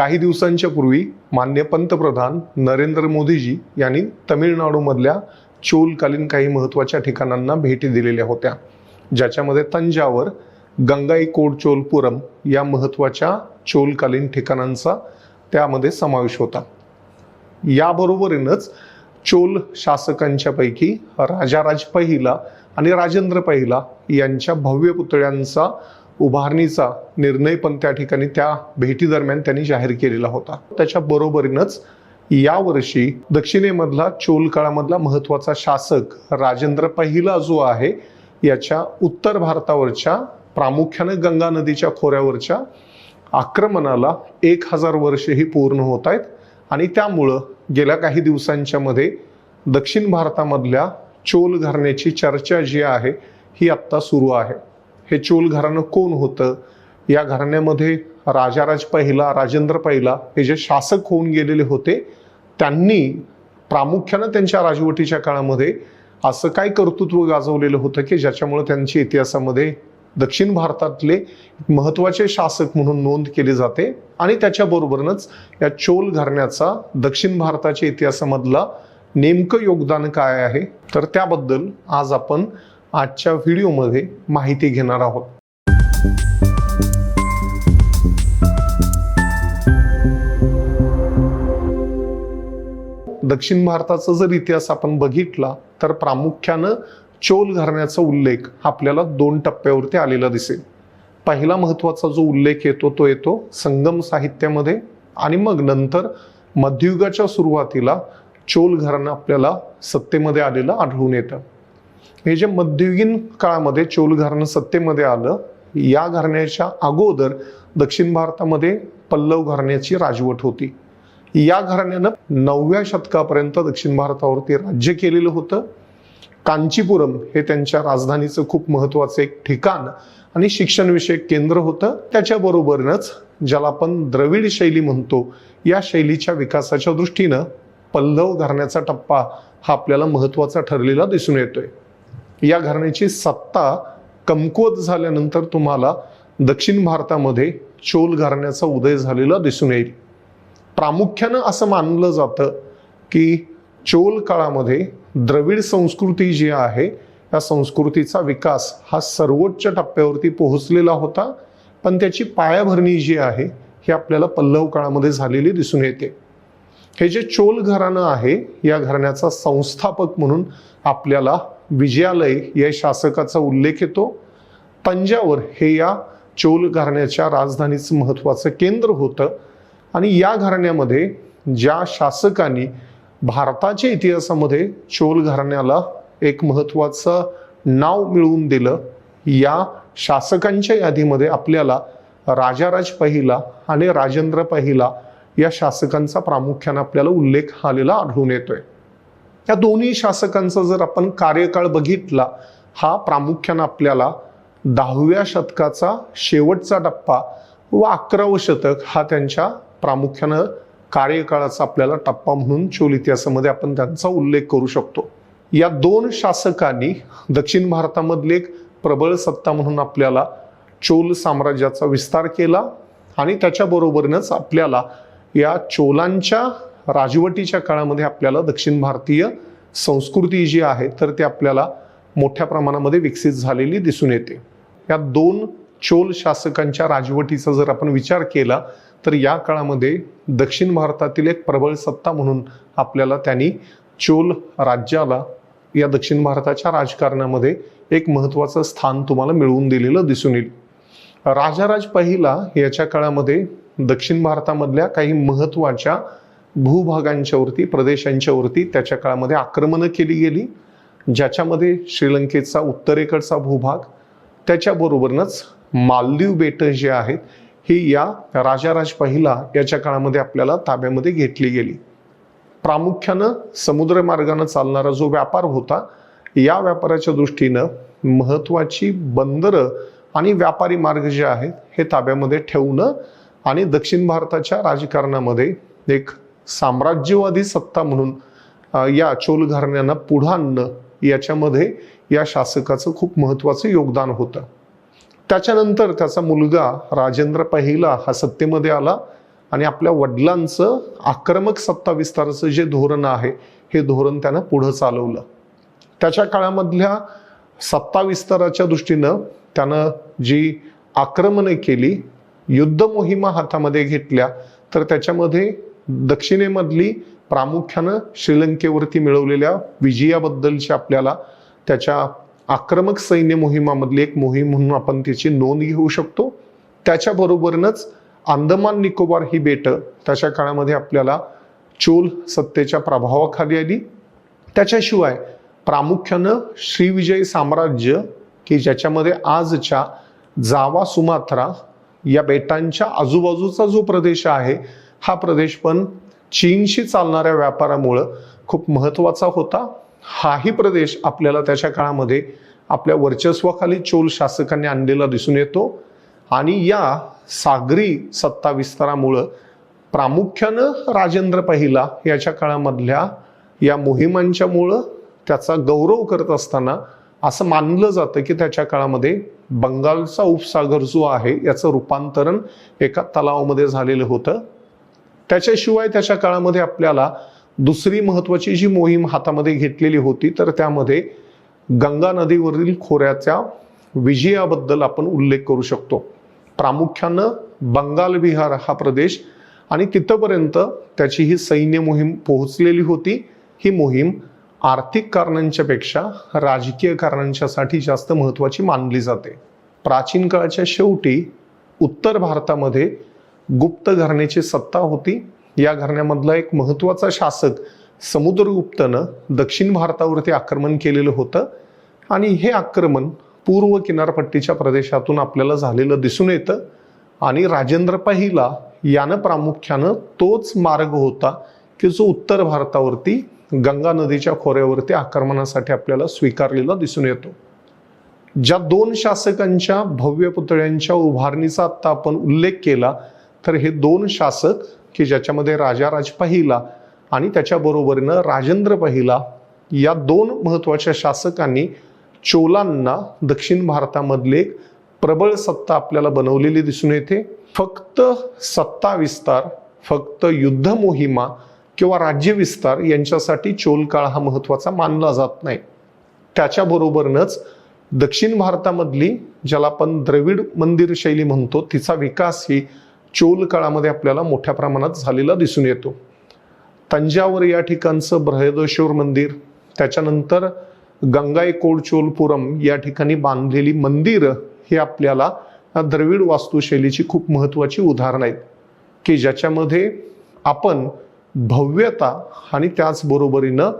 काही दिवसांच्या पूर्वी मान्य पंतप्रधान नरेंद्र मोदीजी यांनी तमिळनाडूमधल्या चोलकालीन काही महत्त्वाच्या ठिकाणांना भेटी दिलेल्या होत्या ज्याच्यामध्ये तंजावर गंगाईकोड चोलपुरम या महत्त्वाच्या चोलकालीन ठिकाणांचा त्यामध्ये समावेश होता. याबरोबरीनच चोल शासकांच्या पैकी राजाराज पहिला आणि राजेंद्र पहिला यांच्या भव्य पुतळ्यांचा उभारणीचा निर्णय पण त्या ठिकाणी त्या भेटीदरम्यान त्यांनी जाहीर केलेला होता. त्याच्या बरोबरीनच यावर्षी दक्षिणेमधला चोल काळामधला महत्त्वाचा शासक राजेंद्र पहिला जो आहे याच्या उत्तर भारतावरच्या प्रामुख्यानं गंगा नदीच्या खोऱ्यावरच्या आक्रमणाला एक हजार वर्षेही पूर्ण होत आहेत आणि त्यामुळं गेल्या काही दिवसांच्या मध्ये दक्षिण भारतामधल्या चोल घराण्याची चर्चा जी आहे ही आत्ता सुरू आहे. हे चोल घराणं कोण होतं? या घराण्यामध्ये राजाराज पहिला राजेंद्र पहिला हे जे शासक होऊन गेलेले होते त्यांनी प्रामुख्यानं त्यांच्या राजवटीच्या काळामध्ये असं काय कर्तृत्व गाजवलेलं होतं की ज्याच्यामुळे त्यांच्या इतिहासामध्ये दक्षिण भारतातले महत्त्वाचे शासक म्हणून नोंद केली जाते आणि त्याच्याबरोबरच या चोल घराण्याचा दक्षिण भारताच्या इतिहासामधला नेमकं योगदान काय आहे? तर त्याबद्दल आज आपण आजच्या व्हिडिओमध्ये माहिती घेणार आहोत. दक्षिण भारताचा जर इतिहास आपण बघितला तर प्रामुख्यानं चोल घराण्याचा उल्लेख आपल्याला दोन टप्प्यावरती आलेला दिसेल. पहिला महत्त्वाचा जो उल्लेख येतो तो येतो संगम साहित्यामध्ये आणि मग नंतर मध्ययुगाच्या सुरुवातीला चोल घराणं आपल्याला सत्तेमध्ये आलेलं आढळून येतं. हे जे मध्ययुगीन काळामध्ये चोल घराणं सत्तेमध्ये आलं या घराण्याच्या अगोदर दक्षिण भारतामध्ये पल्लव घराण्याची राजवट होती. या घराण्यानं नवव्या शतकापर्यंत दक्षिण भारतावरती राज्य केलेलं होतं. कांचीपुरम हे त्यांच्या राजधानीचं खूप महत्वाचं एक ठिकाण आणि शिक्षणविषयक केंद्र होतं. त्याच्याबरोबरच ज्याला आपण द्रविड शैली म्हणतो या शैलीच्या विकासाच्या दृष्टीनं पल्लव घराण्याचा टप्पा हा आपल्याला महत्त्वाचा ठरलेला दिसून येतोय. या घराण्याची सत्ता कमकुवत झाल्यानंतर तुम्हाला दक्षिण भारतामध्ये चोल घराण्याचा उदय झालेला दिसून येईल. प्रामुख्यानं असं मानलं जातं की चोल काळामध्ये द्रविड संस्कृती जी आहे या संस्कृतीचा विकास हा सर्वोच्च टप्प्यावरती पोहोचलेला होता पण त्याची पायाभरणी जी आहे ही आपल्याला पल्लव काळामध्ये झालेली दिसून येते. हे जे चोल घराणं आहे या घराण्याचा संस्थापक म्हणून आपल्याला विजयालय या शासकाचा उल्लेख येतो. तंजावर हे या चोल घराण्याच्या राजधानीचं महत्त्वाचं केंद्र होतं. आणि या घराण्यामध्ये ज्या शासकांनी भारताच्या इतिहासामध्ये चोल घराण्याला एक महत्त्वाचं नाव मिळवून दिलं या शासकांच्या यादीमध्ये आपल्याला राजाराज पहिला आणि राजेंद्र पहिला या शासकांचा प्रामुख्याने आपल्याला उल्लेख आलेला आढळून येतोय. या दोन्ही शासकांचा जर आपण कार्यकाळ बघितला हा प्रामुख्यानं आपल्याला दहाव्या शतकाचा शेवटचा टप्पा व अकरावं शतक हा त्यांच्या प्रामुख्यानं कार्यकाळाचा आपल्याला टप्पा म्हणून चोल इतिहासामध्ये आपण त्यांचा उल्लेख करू शकतो. या दोन शासकांनी दक्षिण भारतामधले एक प्रबळ सत्ता म्हणून आपल्याला चोल साम्राज्याचा विस्तार केला आणि त्याच्याबरोबरीनच आपल्याला या चोलांच्या राजवटीच्या काळामध्ये आपल्याला दक्षिण भारतीय संस्कृती जी आहे तर ती आपल्याला मोठ्या प्रमाणामध्ये विकसित झालेली दिसून येते. या दोन चोल शासकांच्या राजवटीचा जर आपण विचार केला तर या काळामध्ये दक्षिण भारतातील एक प्रबळ सत्ता म्हणून आपल्याला त्यांनी चोल राज्याला या दक्षिण भारताच्या राजकारणामध्ये एक महत्त्वाचं स्थान तुम्हाला मिळवून दिलेलं दिसून येईल. राजाराज पहिला याच्या काळामध्ये दक्षिण भारतामधल्या काही महत्त्वाच्या भूभागांच्यावरती प्रदेशांच्यावरती त्याच्या काळामध्ये आक्रमणं केली गेली ज्याच्यामध्ये श्रीलंकेचा उत्तरेकडचा भूभाग त्याच्याबरोबरच मालदीव बेटं जे आहेत ही या राजाराज पहिला याच्या काळामध्ये आपल्याला ताब्यामध्ये घेतली गेली. प्रामुख्यानं समुद्रमार्गानं चालणारा जो व्यापार होता या व्यापाराच्या दृष्टीनं महत्वाची बंदरं आणि व्यापारी मार्ग जे आहेत हे ताब्यामध्ये ठेवणं आणि दक्षिण भारताच्या राजकारणामध्ये एक साम्राज्यवादी सत्ता म्हणून या चोल घराण्यांना पुढं आणणं याच्यामध्ये या शासकाचं खूप महत्वाचं योगदान होतं. त्याच्यानंतर त्याचा मुलगा राजेंद्र पहिला हा सत्तेमध्ये आला आणि आपल्या वडिलांचं आक्रमक सत्ता विस्ताराचं जे धोरण आहे हे धोरण त्यानं पुढं चालवलं. त्याच्या काळामधल्या सत्ता विस्ताराच्या दृष्टीनं त्यानं जी आक्रमणे केली युद्ध मोहिमा हातामध्ये घेतल्या तर त्याच्यामध्ये दक्षिणेमधली प्रामुख्यानं श्रीलंकेवरती मिळवलेल्या विजयाबद्दलची आपल्याला त्याच्या आक्रमक सैन्य मोहिमामधली एक मोहीम म्हणून आपण त्याची नोंद घेऊ शकतो. त्याच्याबरोबरनच अंदमान निकोबार ही बेटं त्याच्या काळामध्ये आपल्याला चोल सत्तेच्या प्रभावाखाली आली. त्याच्याशिवाय प्रामुख्यानं श्रीविजय साम्राज्य की ज्याच्यामध्ये आजच्या जावा सुमात्रा या बेटांच्या आजूबाजूचा जो प्रदेश आहे हा प्रदेश पण चीनशी चालणाऱ्या व्यापारामुळं खूप महत्त्वाचा होता. हाही प्रदेश आपल्याला त्याच्या काळामध्ये आपल्या वर्चस्वाखाली चोल शासकांनी आणलेला दिसून येतो. आणि या सागरी सत्ता विस्तारामुळं प्रामुख्यानं राजेंद्र पहिला याच्या काळामधल्या या मोहिमांच्यामुळं त्याचा गौरव करत असताना असं मानलं जातं की त्याच्या काळामध्ये बंगालचा उपसागर जो आहे याचं रूपांतरण एका तलावामध्ये झालेलं होतं. त्याच्याशिवाय त्याच्या काळामध्ये आपल्याला दुसरी महत्वाची जी मोहीम हातामध्ये घेतलेली होती तर त्यामध्ये गंगा नदीवरील खोऱ्याच्या विजयाबद्दल आपण उल्लेख करू शकतो. प्रामुख्यानं बंगाल विहार हा प्रदेश आणि तिथंपर्यंत त्याची ही सैन्य मोहीम पोहोचलेली होती. ही मोहीम आर्थिक कारणांच्या पेक्षा राजकीय कारणांच्यासाठी जास्त महत्त्वाची मानली जाते. प्राचीन काळाच्या शेवटी उत्तर भारतामध्ये गुप्त घराण्याची सत्ता होती. या घराण्यामधला एक महत्त्वाचा शासक समुद्रगुप्तनं दक्षिण भारतावरती आक्रमण केलेलं होतं. आणि हे आक्रमण पूर्व किनारपट्टीच्या प्रदेशातून आपल्याला झालेलं दिसून येतं. आणि राजेंद्र पहिला यानं प्रामुख्यानं तोच मार्ग होता की जो उत्तर भारतावरती गंगा नदीच्या खोऱ्यावरती आक्रमणासाठी आपल्याला स्वीकारलेला दिसून येतो. ज्या दोन शासकांच्या भव्य पुतळ्यांच्या उभारणीचा आत्ता आपण उल्लेख केला तर हे दोन शासक की ज्याच्यामध्ये राजाराज पहिला आणि त्याच्याबरोबरीनं राजेंद्र पहिला या दोन महत्त्वाच्या शासकांनी चोलांना दक्षिण भारतामधले एक प्रबळ सत्ता आपल्याला बनवलेली दिसून येते. फक्त सत्ता विस्तार फक्त युद्ध मोहिमा किंवा राज्य विस्तार यांच्यासाठी चोल काळ हा महत्त्वाचा मानला जात नाही. त्याच्याबरोबरनच दक्षिण भारतामधली ज्याला आपण द्रविड मंदिर शैली म्हणतो तिचा विकास ही चोल काळामध्ये आपल्याला मोठ्या प्रमाणात झालेला दिसून येतो. तंजावर या ठिकाणचं बृहदेश्वर मंदिर त्याच्यानंतर गंगाईकोड चोलपुरम या ठिकाणी बांधलेली मंदिरं हे आपल्याला द्रविड वास्तुशैलीची खूप महत्त्वाची उदाहरणं आहेत की ज्याच्यामध्ये आपण भव्यता आणि त्याचबरोबरीनं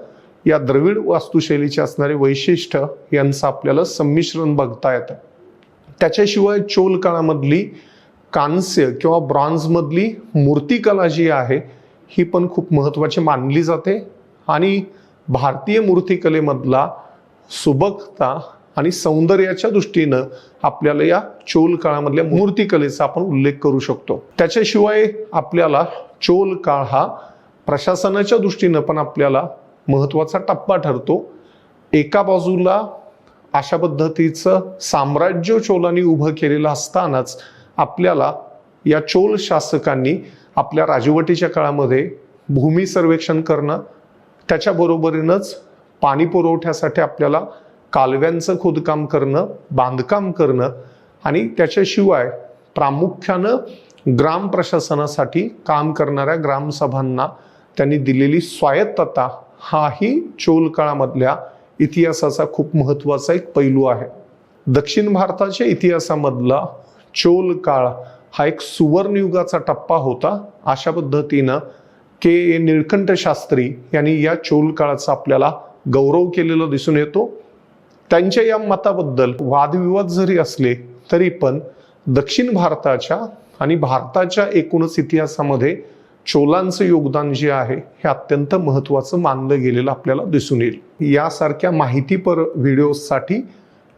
या द्रविड वास्तुशैलीचे असणारे वैशिष्ट्य यांचं आपल्याला संमिश्रण बघता येतं. त्याच्याशिवाय चोल काळामधली कांस्य किंवा ब्रॉन्झमधली मूर्तिकला जी आहे ही पण खूप महत्त्वाची मानली जाते. आणि भारतीय मूर्तिकलेमधला सुबकता आणि सौंदर्याच्या दृष्टीनं आपल्याला या चोल काळामधल्या मूर्तिकलेचा आपण उल्लेख करू शकतो. त्याच्याशिवाय आपल्याला चोल काळ हा प्रशासनाच्या दृष्टीनं पण आपल्याला महत्त्वाचा टप्पा ठरतो. एका बाजूला अशा पद्धतीचं साम्राज्य चोलांनी उभं केलेलं असतानाच आपल्याला या चोल शासकांनी आपल्या राजवटीच्या काळामध्ये भूमी सर्वेक्षण करणं त्याच्याबरोबरीनंच पाणी पुरवठ्यासाठी आपल्याला कालव्यांचं खोदकाम करणं बांधकाम करणं आणि त्याच्याशिवाय प्रामुख्यानं ग्राम प्रशासनासाठी काम करणाऱ्या ग्रामसभांना त्यांनी दिलेली स्वायत्तता हाही चोल काळामधल्या इतिहासाचा खूप महत्त्वाचा एक पैलू आहे. दक्षिण भारताच्या इतिहासामधला चोल काळ हा एक सुवर्णयुगाचा टप्पा होता. अशा पद्धतीनं के. ए. निळकंठ शास्त्री यांनी या चोल काळाचा आपल्याला गौरव केलेला दिसून येतो. त्यांच्या या मताबद्दल वादविवाद जरी असले तरी पण दक्षिण भारताच्या आणि भारताच्या एकूणच इतिहासामध्ये चोलांचं योगदान जे आहे हे अत्यंत महत्त्वाचं मानलं गेलेलं आपल्याला दिसून येईल. यासारख्या माहितीपर व्हिडिओसाठी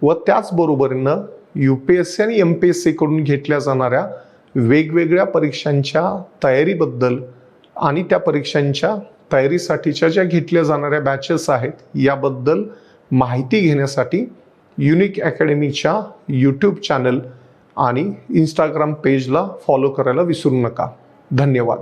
व त्याचबरोबरीनं यू पी एस सी आणि एम पी एस सीकडून घेतल्या जाणाऱ्या वेगवेगळ्या परीक्षांच्या तयारीबद्दल आणि त्या परीक्षांच्या तयारीसाठीच्या ज्या घेतल्या जाणाऱ्या बॅचेस आहेत याबद्दल माहिती घेण्यासाठी युनिक अकॅडमीच्या यूट्यूब चॅनल आणि इंस्टाग्राम पेजला फॉलो करायला विसरू नका. धन्यवाद.